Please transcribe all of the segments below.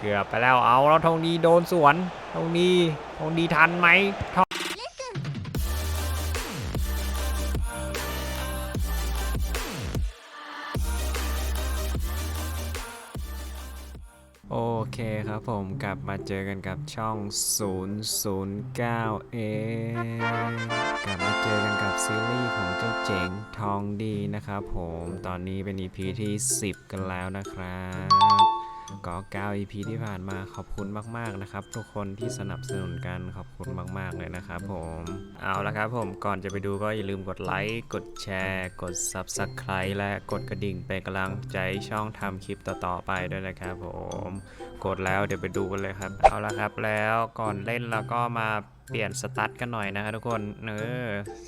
เกือบไปแล้วเอาแล้วทองดีโดนสวนทองดีทองดีทันไหมโอเคครับผมกลับมาเจอกันกับช่อง 009 เอกลับมาเจอกันกับซีรีส์ของเจ้าเจ๋งทองดีนะครับผมตอนนี้เป็น EP ที่ 10 กันแล้วนะครับ ก็9 EP ที่ผ่านมาขอบคุณมากๆนะครับ ทุกคนที่สนับสนุนกันขอบคุณมาก ๆ เลยนะครับผมเอาละครับผมก่อนจะไปดูก็อย่าลืมกดไลค์กดแชร์ กด Subscribe และกดกระดิ่งเป็นกำลังใจช่องทำคลิปต่อๆไปด้วยนะครับผมกดแล้วเดี๋ยวไปดูกันเลยครับ เอาละครับแล้วก่อนเล่นเราก็มาเปลี่ยนสตั๊ดกันหน่อยนะครับทุกคนเออ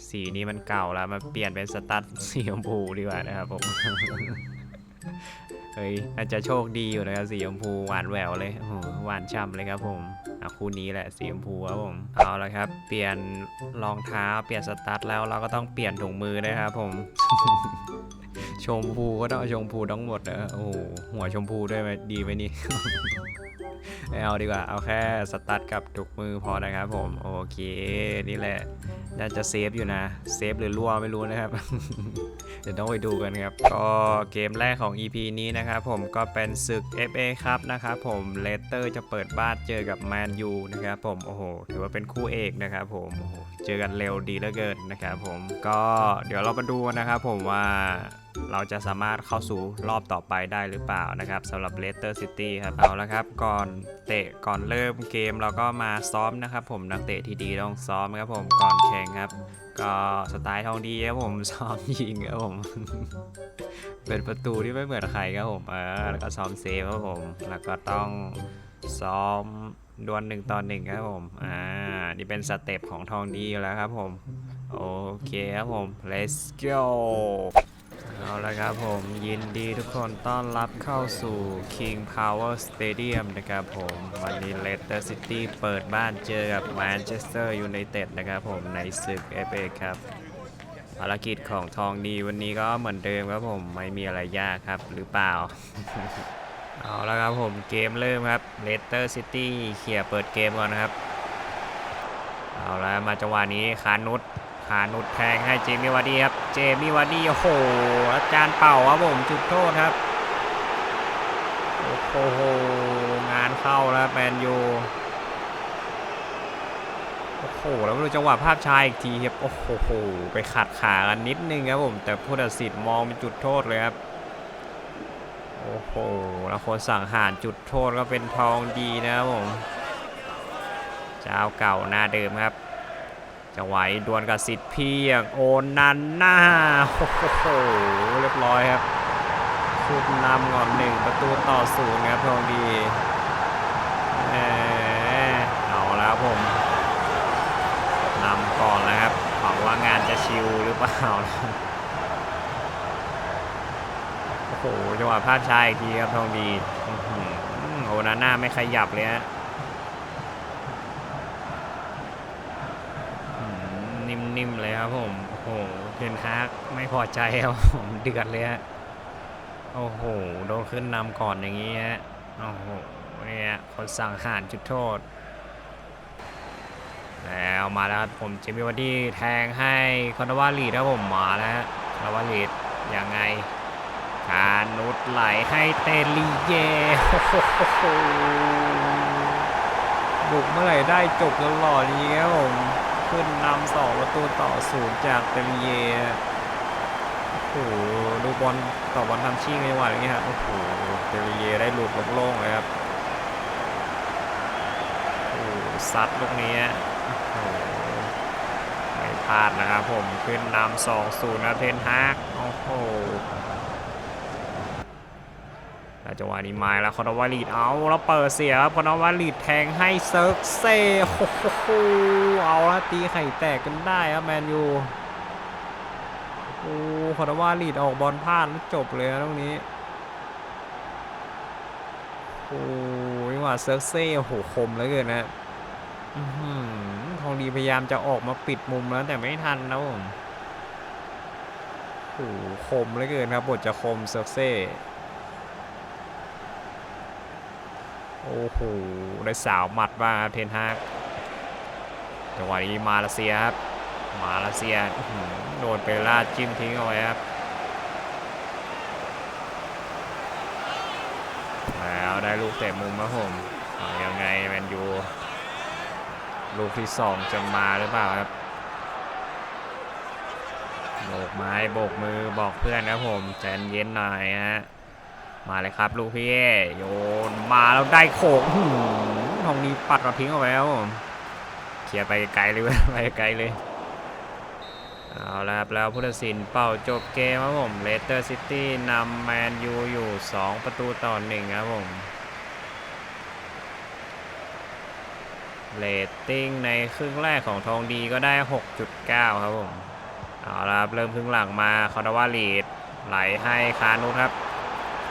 สีนี้มันเก่าแล้วมาเปลี่ยนเป็นสตั๊ดสีชมพูดีกว่านะครับผม เฮ้ยน่าจะโชคดีอยู่นะครับสีชมพูหวานแหววเลยโอ้โหหวานช่ำเลยครับผมอะคู่นี้แหละสีชมพูครับผมเอาละครับ เปลี่ยนรองเท้าเปลี่ยนสตาร์ทแล้วเราก็ต้องเปลี่ยนถุงมือนะครับผม ชมพูก็ต้องเอาชมพูทั้งหมดนะโอ้โหหัวชมพูด้วยไหมดีไหมนี่ ไม่เอาดีกว่า เอาแค่สตาร์ทกับถุงมือพอนะครับผม โอเค นี่แหละ น่าจะเซฟอยู่นะ เซฟหรือรั่วไม่รู้นะครับ เดี๋ยวต้องไปดูกันครับ ก็เกมแรกของ EP นี้นะครับผม ก็เป็นศึก FA ครับนะครับผม เลสเตอร์จะเปิดบ้านเจอกับแมนยูนะครับผม โอ้โห ถือว่าเป็นคู่เอกนะครับผมโอ้โหเจอกันเร็วดีเหลือเกินนะครับผม ก็เดี๋ยวเรามาดูนะครับผมว่า เราจะสามารถเข้าสู่รอบต่อไปได้หรือเปล่านะครับสำหรับเลสเตอร์ซิตี้ครับเอาละครับ ก่อนเตะก่อนเริ่มเกมเราก็มาซ้อมนะครับ ผมนักเตะที่ดีต้องซ้อมครับผมก่อนแข่งครับ ก็สไตล์ทองดีครับผมซ้อมยิงครับผมเป็นประตูที่ไม่เหมือนใครครับผมเออแล้วก็ซ้อมเซฟครับผม แล้วก็ต้องซ้อมดวลหนึ่งต่อหนึ่งครับผม อ่า นี่เป็นสเต็ปของทองดีอยู่แล้วครับผม โอเคครับผม let's go เอาละครับผมยินดีทุกคนต้อนรับเข้าสู่ King Power Stadium นะครับผม วันนี้ Leicester City เปิดบ้านเจอกับ Manchester United นะครับผมในศึก FA ครับภารกิจของทองดีวันนี้ก็เหมือนเดิมครับผมไม่มีอะไรยากครับหรือเปล่า เอาละครับผมเกมเริ่มครับเลสเตอร์ซิตี้เขี่ยเปิดเกมก่อนนะครับ เอาละมาจังหวะนี้คานุษ คานุษแทงให้เจมี่วารีครับ เจมี่วารีโอ้โหอาจารย์เป่าครับผมจุดโทษครับ โอ้โห งานเข้าแล้วแมนยูโอ้โห แล้วดูจังหวะภาพช้าอีกทีครับ โอ้โห ไปขัดขากันนิดนึงครับผม แต่ผู้ตัดสินมองเป็นจุดโทษเลยครับ โอ้โห แล้วคนสั่งหารจุดโทษก็เป็นทองดีนะครับผม เจ้าเก่าหน้าเดิมครับ จะไหวดวลกับสิทธิ์เพียงโอนันหน้าโอ้โหเรียบร้อยครับขึ้นำก่อนหนึ่งประตูต่อศูนย์ครับทองดีเอาแล้วผมนำก่อนแล้วครับหวังว่างานจะชิลหรือเปล่าโอ้โหจังหวะพลาดชายอีกทีครับทองดีอื้อหือโอนาน่าไม่ขยับเลยฮะอื้อหือ นิ่มๆเลยครับผมโอ้โหเทนฮากไม่พอใจครับผมเดือดเลยฮะโอ้โหโดนขึ้นนำก่อนอย่างนี้ฮะโอ้โหเนี่ยคนสั่งหารจุดโทษแล้วมาแล้วครับผมเจมี่วาร์ดี้แทงให้คอนวาลีดครับผมมาแล้วฮะคอนวาลีดยังไงการนุดไหลให้เตลีเยบุกเมื่อไหร่ได้จบตลอดนี้ครับผม ขึ้นนำสองประตูต่อศูนย์จากเตลีเยโอ้โหดูบอลต่อบอลทำชิ่งในจังหวอย่างเงี้ยฮะโอ้โหเตลีเยได้หลุดโล่งเลยครับโอ้โหซัดลูกนี้ฮะโอ้โหไม่พลาดนะครับผมขึ้นนำสองศูนย์นะเทนฮากโอ้โหแล้วจังหวะนี้มาแล้วคอนวาลีดเอาแล้วเปิดเสียครับคอนวาลีดแทงให้เซิร์กเซ่โอ้โห เอาละตีไข่แตกกันได้ครับแมนยูโอ้คอนวาลีดออกบอลพลาดแล้วจบเลยนะตรงนี้โอ้ยว่าเซิร์กเซ่โอ้โหคมเหลือเกินนะทองดีพยายามจะออกมาปิดมุมแล้วแต่ไม่ทันนะผมโอ้โหคมเหลือเกินครับบทจะคมเซอร์เซ่โอ้โหได้สาวหมัดบ้างเทนฮาก จังหวะนี้มาเลเซียครับ มาเลเซียโดนเปลาดจิ้มทิ้งเอาไว้ครับ แล้วได้ลูกเตะมุมครับผมยังไงแมนยูลูกที่สองจะมาหรือเปล่าครับโบกไม้โบกมือบอกเพื่อนครับผมใจเย็นหน่อยฮะมาเลยครับ ลูกพี่โยนมาแล้วได้โขกอื้อหือทองนี้ปัดเราทิ้งเอาไว้ครับผม เคลียร์ไปไกลเลยไปไกลเลยเอาละครับแล้วพุทธศิลป์เป่าจบเกมครับผมเลสเตอร์ซิตี้นำแมนยูอยู่ 2 ประตูต่อหนึ่งครับผมเรตติ้งในครึ่งแรกของทองดีก็ได้ 6.9 ครับผมเอาละครับเริ่มครึ่งหลังมาคาร์ดาวาลีดไหลให้คานุสครับ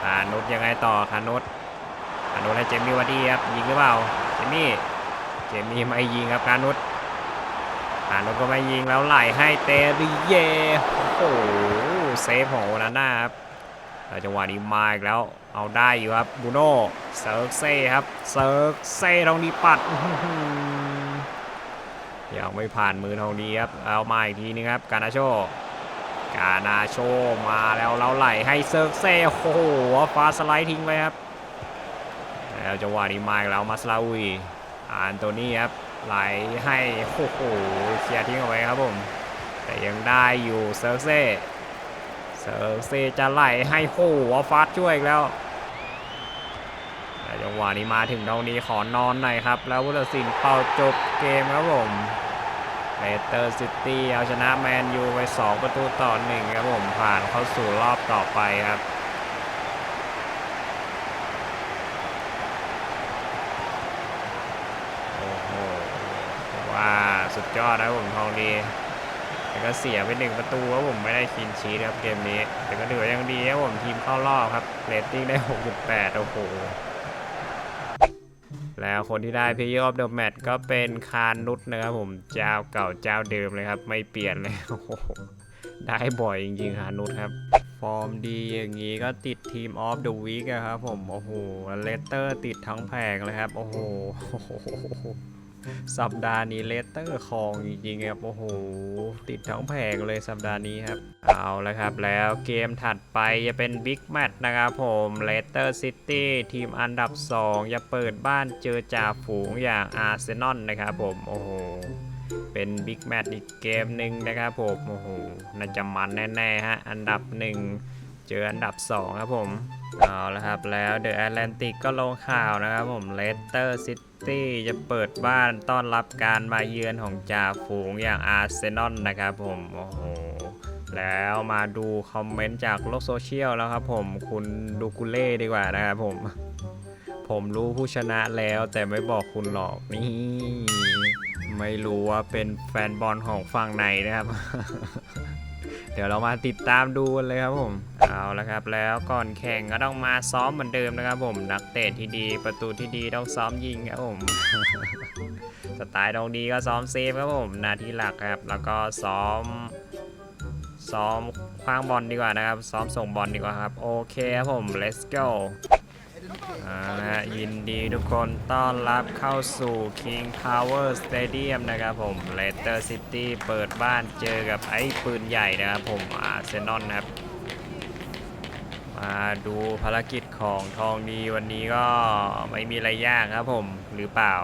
คานุสยังไงต่อคานุสคานุสให้เจมี่วาร์ดี้ครับยิงหรือเปล่าเจมี่ เจมี่ไม่ยิงครับคารนุสคานุสก็ไม่ยิงแล้วไหลให้เตริเยโอ้โหเซฟของโอนาน่าครับแล้วจังหวะนี้มาอีกแล้วเอาได้อยู่ครับบูโน่เซิร์กเซ่ครับเซิร์กเซ่ตรงนี้ปัดยังไม่ผ่านมือทองดีครับเอามาอีกทีนึงครับกานาโชกานาโชมาแล้วเราไหลให้เซิร์กเซ่โอ้โหฟ้าสไลด์ทิ้งไปครับแล้วจังหวะนี้มาอีกแล้วมาสลาอุย อานโตนี่ครับไหลให้โอ้โหเคลียร์ทิ้งเอาไว้ครับผม แต่ยังได้อยู่เซิร์เซ่เซิร์เซ่จะไหลให้โอ้โหฟาสช่วยอีกแล้วแต่จังหวะนี้มาถึงตรงนี้ขอนอนหน่อยครับ แล้วพุทธศิลป์เป่าจบเกมครับผมเลสเตอร์ซิตี้เอาชนะแมนยูไป 2 ประตูต่อหนึ่งครับผมผ่านเข้าสู่รอบต่อไปครับ โอ้โหว่า สุดยอดนะผมทองดีแต่ก็เสียไปหนึ่งประตูครับผมไม่ได้คินชีครับเกมนี้ แต่ก็ถือว่ายังดีครับผมทีมเข้ารอบครับเรตติ้งได้ 6.8 โอ้โห แล้วคนที่ได้พีออฟเดอะแมตก็เป็นคานนุษนะครับผมเจ้าเก่าเจ้าเดิมเลยครับ ไม่เปลี่ยนเลยโอ้โหได้บ่อยจริงๆคานนุษครับฟอร์มดีอย่างนี้ก็ติดทีมออฟเดอะวีคครับผม โอ้โหเลสเตอร์ติดทั้งแผงเลยครับ โอ้โห สัปดาห์นี้เลสเตอร์ครองจริงๆครับโอ้โหติดทั้งแผงเลยสัปดาห์นี้ครับ เอาละครับแล้วเกมถัดไปจะเป็นบิ๊กแมตช์นะครับผมเลสเตอร์ซิตี้ทีมอันดับ 2 จะเปิดบ้านเจอจ่าฝูงอย่างอาร์เซนอลนะครับผมโอ้โหเป็นบิ๊กแมตช์อีกเกมหนึ่งนะครับผมโอ้โหน่าจะมันแน่ๆฮะอันดับ 1 เจออันดับ 2 ครับผมเอาละครับแล้วเดอะแอตแลนติกก็ลงข่าวนะครับผมเลสเตอร์ซิ ตี้จะเปิดบ้านต้อนรับการมาเยือนของจ่าฝูงอย่างอาร์เซนอลนะครับผมโอ้โหแล้วมาดูคอมเมนต์จากโลกโซเชียลแล้วครับผมคุณดูกุเล่ดีกว่านะครับผม ผมรู้ผู้ชนะแล้วแต่ไม่บอกคุณหรอกนี่ ไม่รู้ว่าเป็นแฟนบอลของฝั่งไหนนะครับ เดี๋ยวเรามาติดตามดูกันเลยครับผม เอาละครับ แล้วก่อนแข่งก็ต้องมาซ้อมเหมือนเดิมนะครับผม นักเตะที่ดีประตูที่ดีต้องซ้อมยิงครับผมสไตล์ตรงดีก็ซ้อมเซฟครับผมนาทีหลักครับ แล้วก็ซ้อม ซ้อมคว้างบอลดีกว่านะครับ ซ้อมส่งบอลดีกว่าครับ โอเคครับผม let's go นะฮะยินดีทุกคนต้อนรับเข้าสู่ King Power Stadium นะครับผม Leicester City เปิดบ้านเจอกับไอ้ปืนใหญ่นะครับผมอาร์เซนอลนะครับ มาดูภารกิจของทองดีวันนี้ก็ไม่มีอะไรยากครับผมหรือเปล่า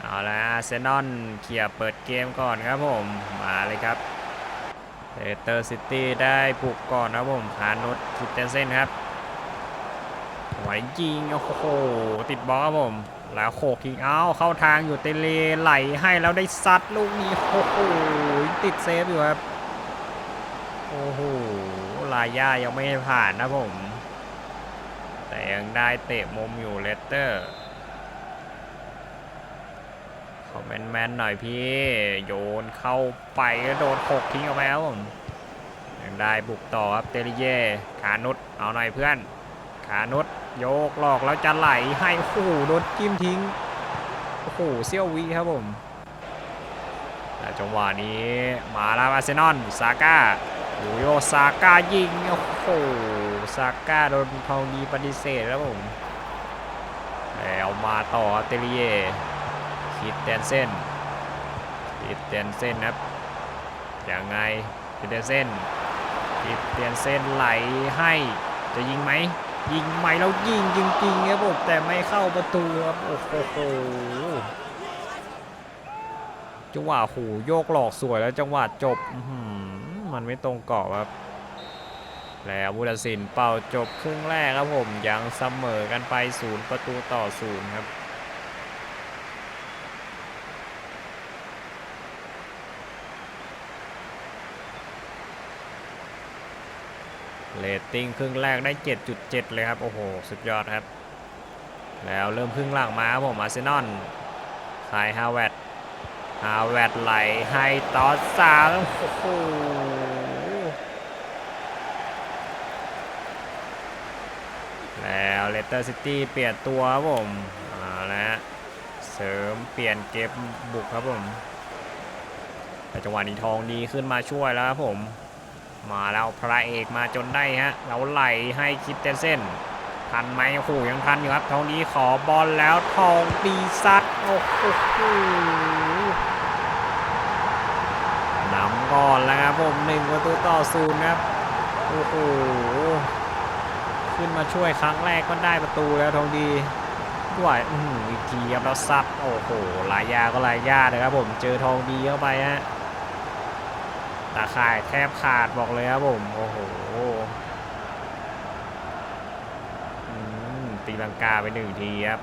เอาละอาร์เซนอลเคลียเปิดเกมก่อนครับผม มาเลยครับเลสเตอร์ซิตี้ได้บุกก่อนครับผมคานุสคิดเตนเซนครับ ไหวยิง โอ้โห ติดบอกครับผม แล้วโขกทิ้งเอาเข้าทางอยู่เตเลไหลให้แล้วได้ซัดลูกนี้ โอ้โห ติดเซฟอยู่ครับ โอ้โห ลาย่ายังไม่ให้ผ่านนะผม แต่ยังได้เตะมุมอยู่เลสเตอร์ขอแมนหน่อยพี่ โยนเข้าไปแล้วโดนโขกทิ้งเอาไปครับผมยังได้บุกต่อครับเตลิเย่ขานุษเอาหน่อยเพื่อนขานุษ โยกหลอกแล้วจะไหลให้โอ้โหโดนจิ้มทิ้งโอ้โหเซี่ยววีครับผมแต่จังหวะนี้มาแล้วอาร์เซนอลซาก้าโอโยซาก้ายิงโอ้โหซาก้าโดนทองดีปฏิเสธแล้วผมมาต่อเตลิเยคิดแดนเส้นคิดแดนเส้นครับยังไงคิดแดนเส้นคิดแดนเส้นไหลให้จะยิงไหม ยิงใหมแล้วยิงจริงๆครับผมแต่ไม่เข้าประตูครับโอ้โหจังหวะหูโยกหลอกสวยแล้วจังหวะจบมันไม่ตรงกรอบครับ แล้วบุรสินเป่าจบครึ่งแรกครับผมยังเสมอกันไปศูนย์ประตูต่อศูนย์ครับ เรตติ้งครึ่งแรกได้ 7.7 เลยครับ โอ้โห สุดยอดครับ แล้วเริ่มครึ่งหลังมาครับผมอาร์เซนอลคายฮาวเวตฮาวเวตไหลให้ตอสซาโอ้โหแล้วเลสเตอร์ซิตี้เปลี่ยนตัวครับผมเอาละฮะเสริมเปลี่ยนเกมบุกครับผมแต่จังหวะนี้ทองดีขึ้นมาช่วยแล้วครับผม มาแล้วพระเอกมาจนได้ฮะแล้วไหลให้คิดเตนเส้นทันไหมโอ้โหยังทันอยู่ครับทองดีขอบอลแล้วทองดีซัดโอ้โหนำก่อนแล้วครับผมหนึ่งประตูต่อศูนย์ครับโอ้โหขึ้นมาช่วยครั้งแรกก็ได้ประตูแล้วทองดีด้วยอื้อหืออีกทีครับแล้วซัดโอ้โหลายยาก็ลายยาเลยครับผมเจอทองดีเข้าไปฮะ ตาข่ายแทบขาดบอกเลยครับผม โอ้โหตีลังกาไปหนึ่งทีครับ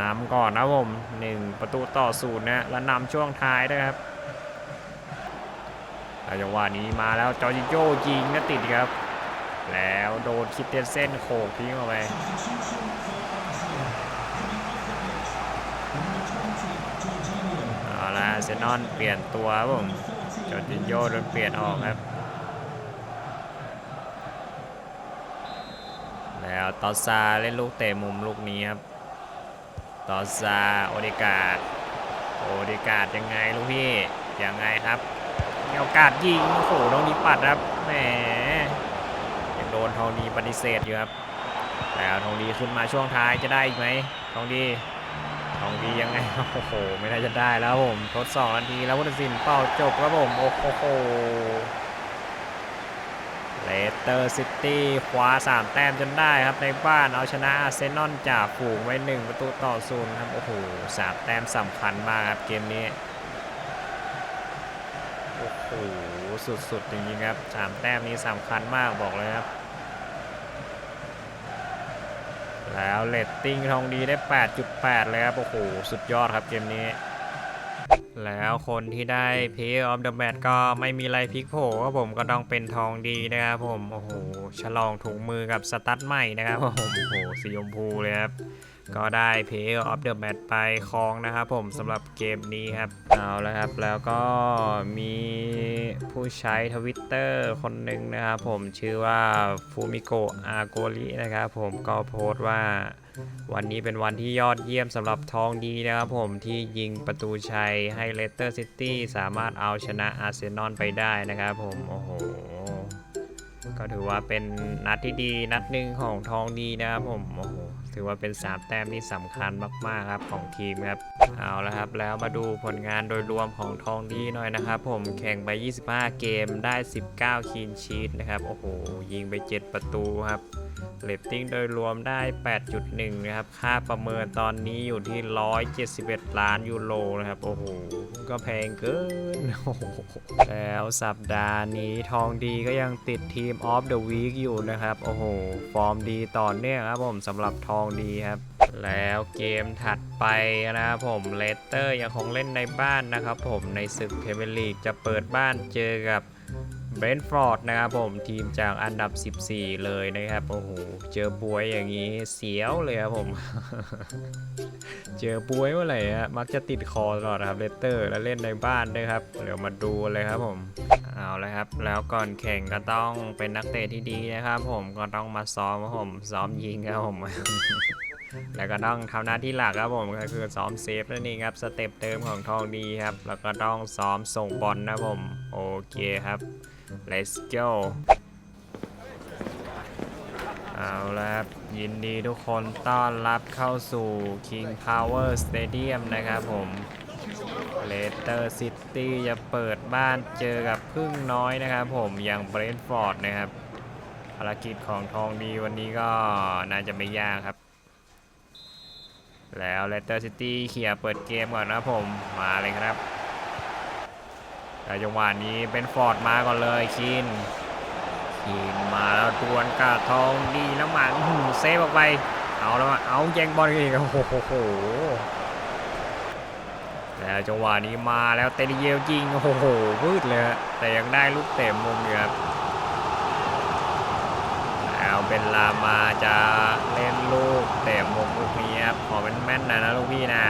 นำก่อนนะผมหนึ่งประตูต่อศูนย์นะแล้วนำช่วงท้ายด้วยครับแล้วจังหวะนี้มาแล้วจอร์จิโยยิงนะติดครับ แล้วโดนคิดเตนเส้นโขกทิ้งออกไป เอาละเซนอนเปลี่ยนตัวครับผมจอร์จินโยโดนเปลี่ยนออกครับ แล้วตอซาเล่นลูกเตะมุมลูกนี้ครับ ตอซาโอเดกาดโอเดกาดยังไงลูกพี่ ยังไงครับ มีโอกาสยิงโอ้โหทองดีปัดครับแหมยังโดนทองดีปฏิเสธอยู่ครับ แล้วทองดีขึ้นมาช่วงท้ายจะได้อีกไหมทองดี ทองดียังไงโอ้โหไม่ได้จะได้แล้วผมทดสองนาทีแล้วพุทธศิลป์เป่าจบครับผมโอ้โหเลสเตอร์ซิตี้คว้า3 แต้มจนได้ครับในบ้านเอาชนะอาร์เซนอลจากฝูงไว้ 1 ประตูต่อศูนย์ครับโอ้โหสามแต้มสำคัญมากครับเกมนี้โอ้โหสุดๆจริงๆครับสามแต้มนี้สำคัญมากบอกเลยครับ แล้วเลตติ้งทองดีได้ 8.8 เลยครับ โอ้โห สุดยอดครับเกมนี้ แล้วคนที่ได้เพย์ออฟเดอะแมทก็ไม่มีอะไรพลิกโผครับผมก็ต้องเป็นทองดีนะครับผม โอ้โห ฉลองถุงมือกับสตั๊ดใหม่นะครับ โอ้โห สีชมพูเลยครับ ก็ได้ Play of the Match ไปครองนะครับผมสำหรับเกมนี้ครับ เอาแล้วครับ แล้วก็มีผู้ใช้ทวิตเตอร์คนหนึ่งนะครับผมชื่อว่าฟูมิโกะอาโกรินะครับผมก็โพสต์ว่าวันนี้เป็นวันที่ยอดเยี่ยมสำหรับทองดีนะครับผมที่ยิงประตูชัยให้เลสเตอร์ซิตี้สามารถเอาชนะอาร์เซนอลไปได้นะครับผม โอ้โห ก็ถือว่าเป็นนัดที่ดีนัดหนึ่งของทองดีนะครับผม โอ้โห ถือว่าเป็น 3 แต้มที่สำคัญมากๆครับของทีมครับ เอาละครับ แล้วมาดูผลงานโดยรวมของทองดีหน่อยนะครับ ผมแข่งไป 25 เกมได้ 19 คีนชีตนะครับ โอ้โห ยิงไป 7 ประตูครับ เรตติ้งโดยรวมได้ 8.1 นะครับ ค่าประเมินตอนนี้อยู่ที่ 171 ล้านยูโรนะครับ โอ้โห ก็แพงเกินโอ้โหแล้วสัปดาห์นี้ทองดีก็ยังติดทีมออฟเดอะวีคอยู่นะครับ โอ้โห ฟอร์มดีต่อเนื่องครับผมสำหรับทองดีครับแล้วเกมถัดไปนะครับผมเลสเตอร์ยังคงเล่นในบ้านนะครับผมในศึกเพเมลีกจะเปิดบ้านเจอกับ เบรนท์ฟอร์ดนะครับผมทีมจากอันดับ 14 เลยนะครับ โอ้โห เจอบวยอย่างนี้เสียวเลยครับผม เจอบวยเมื่อไหร่ฮะมักจะติดคอตลอดครับเลสเตอร์ แล้วเล่นในบ้านด้วยครับ เดี๋ยวมาดูเลยครับผมเอาเลยครับ แล้วก่อนแข่งก็ต้องเป็นนักเตะที่ดีนะครับผมก็ต้องมาซ้อมครับผมซ้อมยิงครับผมแล้วก็ต้องทำหน้าที่หลักครับผมก็คือซ้อมเซฟนั่นเองครับสเต็ปเติมของทองดีครับ แล้วก็ต้องซ้อมส่งบอลนะครับผม โอเคครับ let's go เอาละครับยินดีทุกคนต้อนรับเข้าสู่ King Power Stadium นะครับผมเลสเตอร์ซิตี้จะเปิดบ้านเจอกับพึ่งน้อยนะครับผมอย่างเบรนท์ฟอร์ดนะครับภารกิจของทองดีวันนี้ก็น่าจะไม่ยากครับ แล้วเลสเตอร์ซิตี้เขี่ยเปิดเกมก่อนนะผมมาเลยครับ แต่จังหวะนี้เป็นฟอร์ดมาก่อนเลยคินทีมมาแล้วดวลกาทองดีแล้วหมาอื้อหือเซฟออกไป เอาแล้วเอาแยงบอลอีกโอ้โหแล้วจังหวะนี้มาแล้วเตลิเยลยิงโอ้โหวืดเลยแต่ยังได้ลูกเตะมุมอยู่ครับแล้วเบนลามาจะเล่นลูกเตะมุมลูกนี้ครับขอเป็นแม่นหนะนะลูกพี่นะ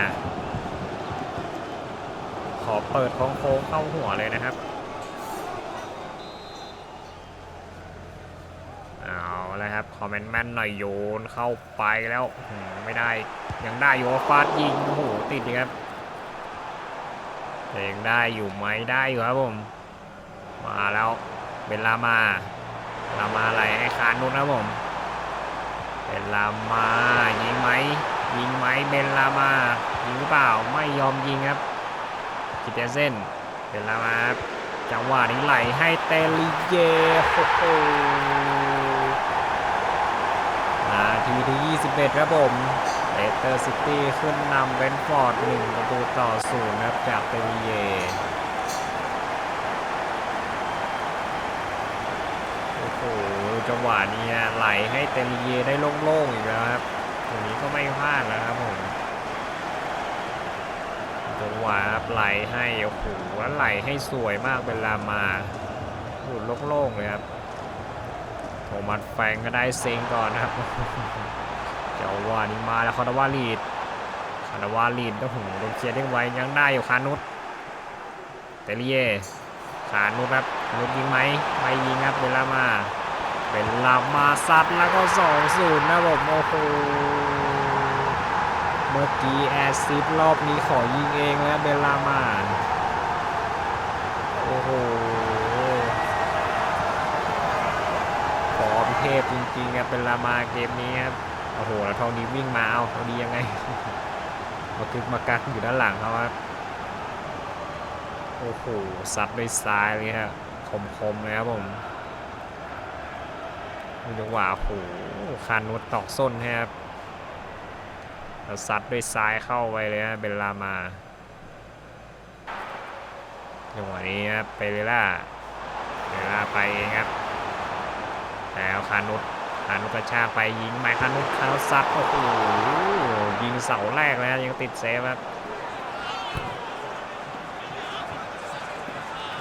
อเปิดโค้งเข้าหัวเลยนะครับ เอาละครับ คอมเมนต์แม่นหน่อยโยนเข้าไปแล้วอืมไม่ได้ ยังได้อยู่ว่าฟาดยิงโอ้โหติดอีครับแต่ยังได้อยู่ไหมได้อยู่ครับผม มาแล้วเป็นลามาลามาอะไรให้คานนุนครับผมเป็นลามายิงไหมยิงไหมเบนลามายิงหรือเปล่าไม่ยอมยิงครับ กิเตเส้นเป็นแลามาครับจังหวะนี้ไหลให้เตลิเยโอ้โหนาทีที่ 21 ครับผมเลสเตอร์ซิตี้ขึ้นนำเบนฟอร์ด1ประตูต่อศูนย์ครับจากเตลีเยโอ้โหจังหวะนี้ไหลให้เตลีเยได้โล่งๆอีกแล้วครับตรงนี้ก็ไม่พลาดแล้วครับผม วะครับไหลให้โอ้โหแล้วไหลให้สวยมากเป็นลามาโอ้โหโล่งๆเลยครับโทมัสแฟงก็ได้เซ็งก่อนนะครับเจ้าว่านี่มาแล้วคาร์วาลีดคาร์วาลีดก็หูโดนเคลียร์ได้ไวยังได้อยู่คานุสเตลิเย่ขานุสครับคานุสยิงไหมไม่ยิงครับเวลามาเป็นลามาซัดแล้วก็2 0นะผมโอ้โห เมื่อกี้แอซซิดรอบนี้ขอยิงเองแล้วเบลลามานโอ้โหฟอร์มเทพจริงๆครับเป็นรามาเกมนี้ครับโอ้โหแล้วทองดีวิ่งมาเอาทองดียังไงมาคึกมากักอยู่ด้านหลังเขาครับโอ้โหซัดด้วยซ้ายเลยครับคมๆเลยครับผมมีจังหวะโอ้โหคานุดตอกส้นครับ ซัดด้วยซ้ายเข้าไปเลยนะเบลลามาจังหวะนี้ครับเปเรล่าเปเรล่าไปเองครับ แล้วคานุษคานุษกระชากไปยิงไมคานุษคานุษซัดโอ้โหยิงเสาแรกเลยนะยังติดเซฟครับ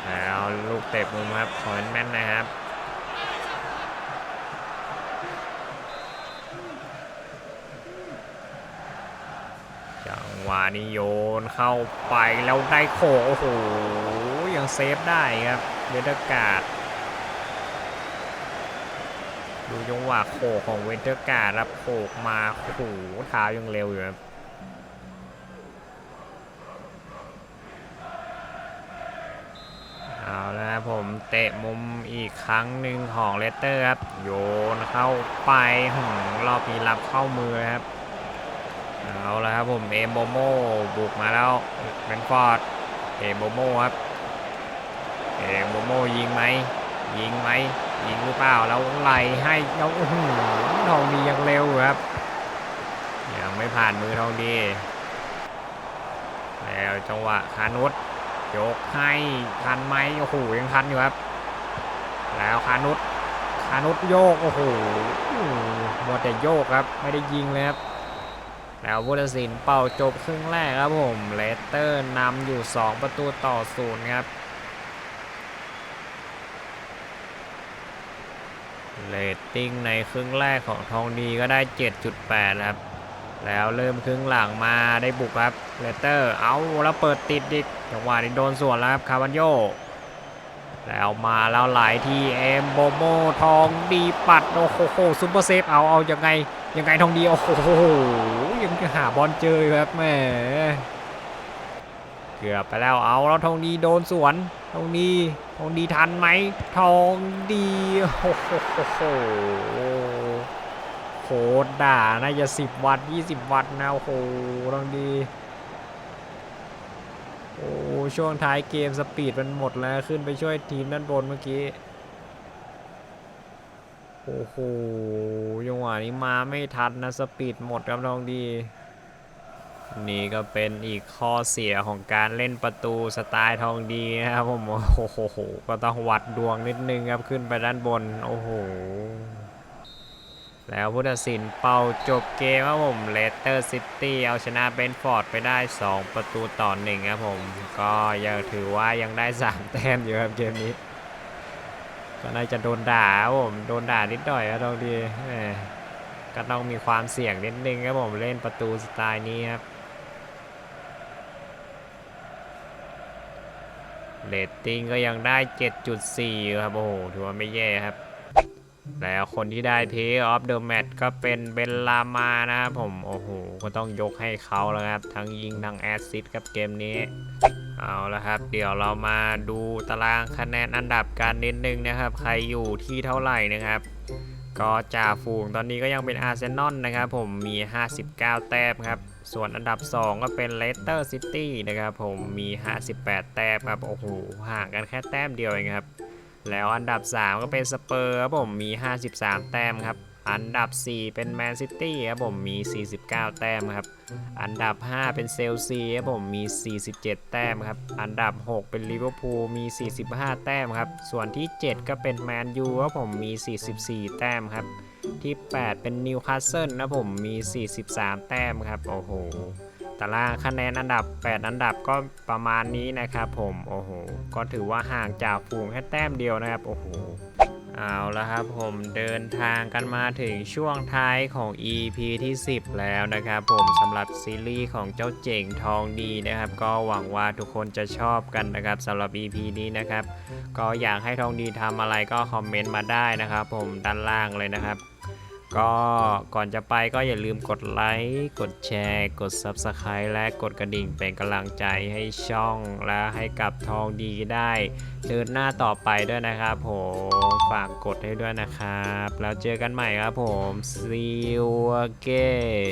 แล้วลูกเตะมุมครับขอนแม่นนะครับ จังหวะนี้โยนเข้าไปแล้วได้โขกโอ้โหยังเซฟได้ครับเบรดการ์ดดูจังหวะโขกของเวนเตอร์การ์ดครับโขกมาโอ้โหเท้ายังเร็วอยู่ครับเอาแล้วครับผมเตะมุมอีกครั้งหนึ่งของเลสเตอร์ครับ โยนเข้าไปหืมรอบนี้รับเข้ามือครับ เอาแล้วครับผมเอมโบโมบุกมาแล้วเบนฟอร์ดเอมโบโมครับเอมโบโมยิงไหมยิงไหมยิงหรือเปล่าแล้วไหลให้แล้วอื้อหือทองดียังเร็วครับยังไม่ผ่านมือทองดีแล้วจังหวะคานุษยกให้ทันไหมโอ้โหยังทันอยู่ครับ แล้วคานุษคานุษโยกโอ้โหมัวแต่โยกครับ ไม่ได้ยิงเลยครับ แล้วพุทธศิลป์เป่าจบครึ่งแรกครับผมเลสเตอร์นำอยู่ 2 ประตูต่อศูนย์ครับเรตติ้งในครึ่งแรกของทองดีก็ได้ 7.8 ครับ แล้วเริ่มครึ่งหลังมาได้บุกครับเลสเตอร์เอาแล้วเปิดติดดิจังหวะนี้โดนส่วนแล้วครับคาวันโย แล้วมาแล้วหลายที่เอ็มโบโมทองดีปัด โอ้โหซุปเปอร์เซฟเอาเอายังไง ยังไงทองดี โอ้โห ยังหาบอลเจออยู่ครับแหมเกือบไปแล้วเอาแล้วทองดีโดนสวนทองดีทองดีทันไหมทองดีโอ้โหโหด่าน่าจะสิบวัตต์ยี่สิบวัตต์นะโอ้โหลองดี โอ้ช่วงท้ายเกมสปีดมันหมดแล้วขึ้นไปช่วยทีมด้านบนเมื่อกี้ โอ้โหจังหวะนี้มาไม่ทันนะสปีดหมดครับลองดี นี่ก็เป็นอีกข้อเสียของการเล่นประตูสไตล์ทองดีนะครับผมโอ้โหก็ต้องวัดดวงนิดนึงครับขึ้นไปด้านบน โอ้โห แล้วพุทธศิลป์เป่าจบเกมครับผมเลสเตอร์ซิตี้เอาชนะเบนฟอร์ดไปได้ 2 ประตูต่อหนึ่งครับผม ก็ยังถือว่ายังได้ 3 แต้มอยู่ครับเกมนี้ ก็น่าจะโดนด่าครับผม โดนด่านิดหน่อยครับตรงดีก็ต้องมีความเสี่ยงนิดนึงครับผมเล่นประตูสไตล์นี้ครับเรตติ้งก็ยังได้ 7.4 ครับ โอ้โห ถือว่าไม่แย่ครับ แล้วคนที่ได้ Play of the Match ก็เป็นเบนลามานะครับผม โอ้โห ก็ต้องยกให้เขาแล้วครับ ทั้งยิงทั้งแอสซิสต์กับเกมนี้ เอาละครับ เดี๋ยวเรามาดูตารางคะแนนอันดับกันนิดนึงนะครับ ใครอยู่ที่เท่าไหร่นะครับ ก็จ่าฝูงตอนนี้ก็ยังเป็นอาร์เซนอลนะครับผมมี 59 แต้มครับ ส่วนอันดับ 2 ก็เป็นเลสเตอร์ซิตี้นะครับผมมี 58 แต้มครับ โอ้โห ห่างกันแค่แต้มเดียวเองครับ แล้วอันดับ 3 ก็เป็นสเปอร์ครับผมมี 53 แต้มครับ อันดับ 4 เป็นแมนซิตี้ครับผมมี 49 แต้มครับ อันดับ 5 เป็นเซลซีครับผมมี 47 แต้มครับ อันดับ 6 เป็นลิเวอร์พูลมี 45 แต้มครับ ส่วนที่ 7 ก็เป็นแมนยูครับผมมี 44 แต้มครับ ที่ 8 เป็นนิวคาสเซิลนะผมมี 43 แต้มครับ โอ้โห ตารางคะแนนอันดับ 8 อันดับก็ประมาณนี้นะครับผมโอ้โหก็ถือว่าห่างจากฝูงแค่แต้มเดียวนะครับโอ้โหเอาละครับผมเดินทางกันมาถึงช่วงท้ายของ EP ที่ 10 แล้วนะครับผมสำหรับซีรีส์ของเจ้าเจ๋งทองดีนะครับ ก็หวังว่าทุกคนจะชอบกันนะครับสำหรับ EP นี้นะครับ ก็อยากให้ทองดีทำอะไรก็คอมเมนต์มาได้นะครับ ผมด้านล่างเลยนะครับ ก็ก่อนจะไปก็อย่าลืมกดไลค์ กดแชร์ กด Subscribe และกดกระดิ่งเป็นกำลังใจให้ช่องและให้กับทองดีได้ เดินหน้าต่อไปด้วยนะครับผมฝากกดให้ด้วยนะครับ แล้วเจอกันใหม่ครับผม see you again